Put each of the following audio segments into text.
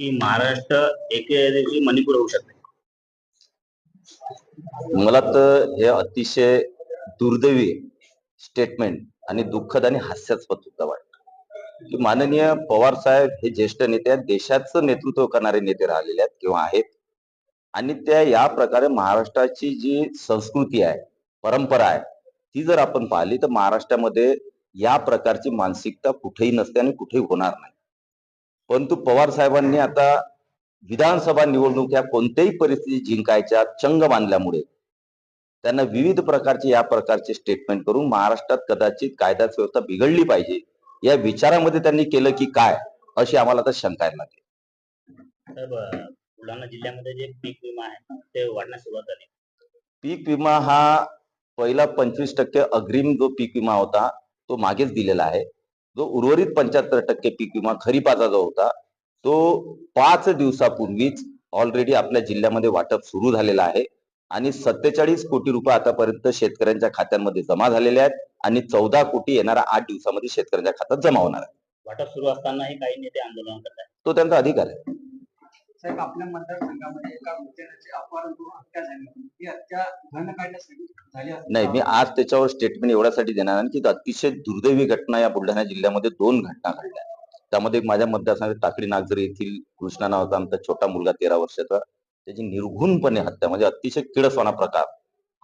की महाराष्ट्र एके दिवशी मणिपूर होऊ शकते. मला तर हे अतिशय दुर्दैवी स्टेटमेंट आणि दुःखद आणि हास्यास्पद सुद्धा वाटतं. की माननीय पवार साहेब हे ज्येष्ठ नेते आहेत देशाचं नेतृत्व करणारे नेते राहिलेले आहेत किंवा आहेत. आणि त्या या प्रकारे महाराष्ट्राची जी संस्कृती आहे परंपरा आहे ती जर आपण पाहिली तर महाराष्ट्रामध्ये या प्रकारची मानसिकता कुठेही नसते आणि कुठेही होणार नाही. परंतु पवार साहेबांनी आता विधानसभा निवडणूक कोणत्याही परिस्थितीत जिंकायच्या चंग बांधल्यामुळे त्यांना विविध प्रकारचे या प्रकारचे स्टेटमेंट करून महाराष्ट्रात कदाचित कायदा व्यवस्था बिघडली पाहिजे. या विचारामध्ये त्यांनी केलं की काय अशी आम्हाला तर शंका लागली साहेब अं, बुलढाणा जिल्ह्यामध्ये जे पीक विमा आहे ते वाढण्यास सुरुवात झाली. पीक विमा हा पहिला पंचवीस टक्के अग्रिम जो पीक विमा होता तो मागेच दिलेला आहे. जो उर्वरित पंच्याहत्तर टक्के पीक विमा खरीपाचा जो होता तो पाच दिवसापूर्वीच ऑलरेडी आपल्या जिल्ह्यामध्ये वाटप सुरू झालेलं आहे. आणि सत्तेचाळीस कोटी रुपये आतापर्यंत शेतकऱ्यांच्या खात्यांमध्ये जमा झालेले आहेत आणि चौदा कोटी येणाऱ्या आठ दिवसामध्ये शेतकऱ्यांच्या खात्यात जमा होणार आहे वाटप सुरू असतानाही काही नेते आंदोलन करत आहेत. तो त्यांचा अधिकार आहे. साहेब आपल्या मतदारसंघामध्ये एका विद्यार्थ्याची अपहरण करून हत्या झाली ही हत्या घन काढण्यासाठी झाली नाही मी आज त्याच्यावर स्टेटमेंट एवढ्यासाठी देणार की अतिशय दुर्दैवी घटना या बुलढाणा जिल्ह्यामध्ये दोन घटना घडल्या. त्यामध्ये एक माझ्या मतदारसंघात टाकळी नागझर येथील कृष्णा नावाचा आमचा छोटा मुलगा तेरा वर्षाचा त्याची निर्घुणपणे हत्या म्हणजे अतिशय किडसवाना प्रकार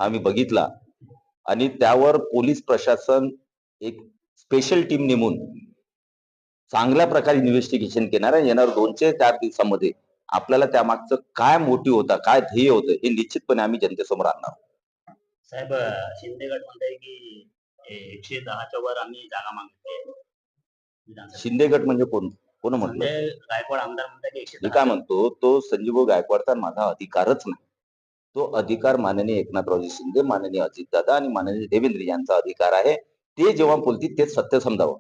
हा मी बघितला. आणि त्यावर पोलीस प्रशासन एक स्पेशल टीम नेमून चांगल्या प्रकारे इन्व्हेस्टिगेशन केणार आहे. येणार दोनशे चार दिवसामध्ये आपल्याला त्यामागचं काय मोटिव्ह होता काय ध्येय होतं हे निश्चितपणे आम्ही जनतेसमोर आणणार आहोत. साहेब शिंदे गट म्हणताय की एकशे दहाच्या वर आम्ही जागा मागितली. शिंदे गट म्हणजे कोण? कोण संजय गायकवाड आमदार म्हणतात मी काय म्हणतो तो संजीव गायकवाडचा माझा अधिकारच नाही. तो अधिकार माननीय एकनाथरावजी शिंदे माननीय अजितदादा आणि माननीय देवेंद्र यांचा अधिकार आहे. ते जेव्हा बोलतील ते सत्य समजावं.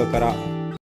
中から